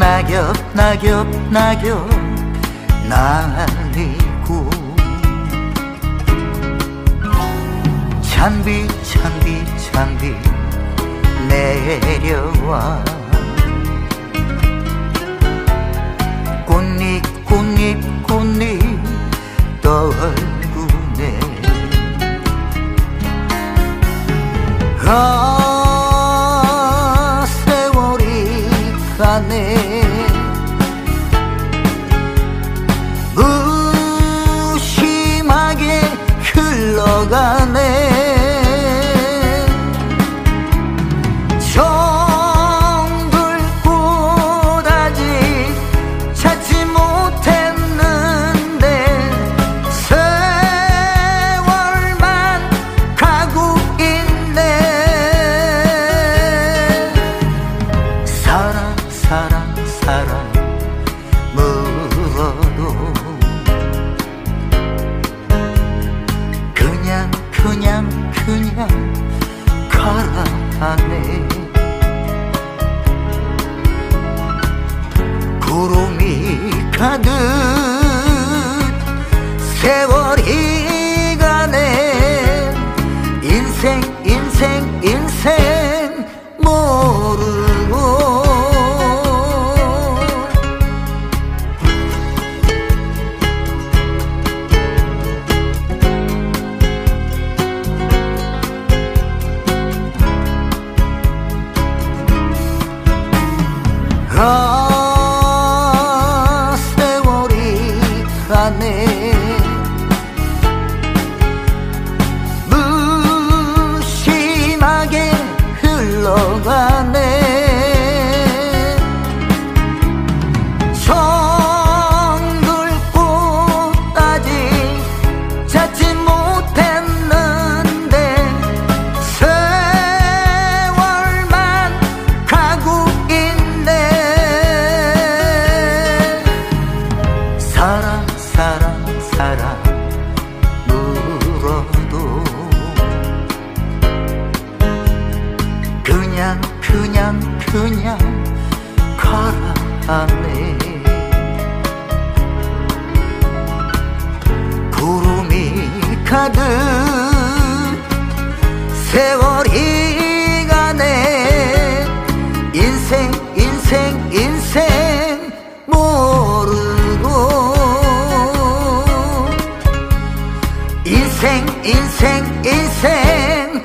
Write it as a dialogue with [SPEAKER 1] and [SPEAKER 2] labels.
[SPEAKER 1] 낙엽 낙엽 낙엽 날리고. 잔비 잔비 잔비 내려와. 꽃잎 꽃잎 꽃잎 떨구네. 아 사랑 물어도 그냥 그냥 그냥 가라하네. 구름이 가득 세월이 가네. 인생 인생 인생 Oh. 그냥 그냥 가라하네. 구름이 가득 세월이 가네. 인생 인생 인생 모르고 인생 인생 인생